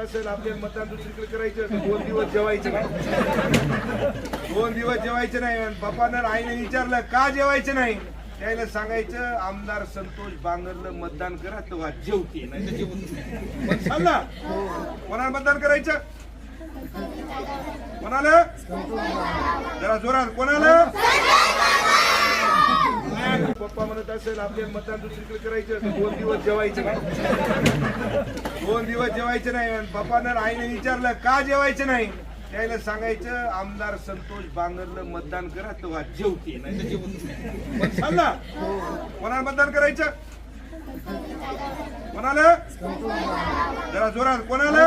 आपल्याला मतदान दुसरीकडे करायचं असेल दोन दिवस जेवायचं नाही. दोन दिवस जेवायचे नाही आणि आईने विचारलं का जेवायचं नाही? त्याला सांगायचं आमदार संतोष बांगरलं मतदान करा तेव्हा जेवते. नाही ना. कोणाला मतदान करायचं? कोणाला? जरा जोरात. कोणाला? पप्पा म्हणत असेल आपल्याला मतदान दुसरीकडे करायचं दोन दिवस जेवायचं नाही. दोन दिवस जेवायचे नाही आणि पप्पानं आईने विचारलं का जेवायचं नाही? त्याला सांगायचं आमदार संतोष बांगरलं मतदान करा तेव्हा जेवते सांग ना. कोणाला मतदान करायचं? कोणाला? जरा जोरात. कोणाला?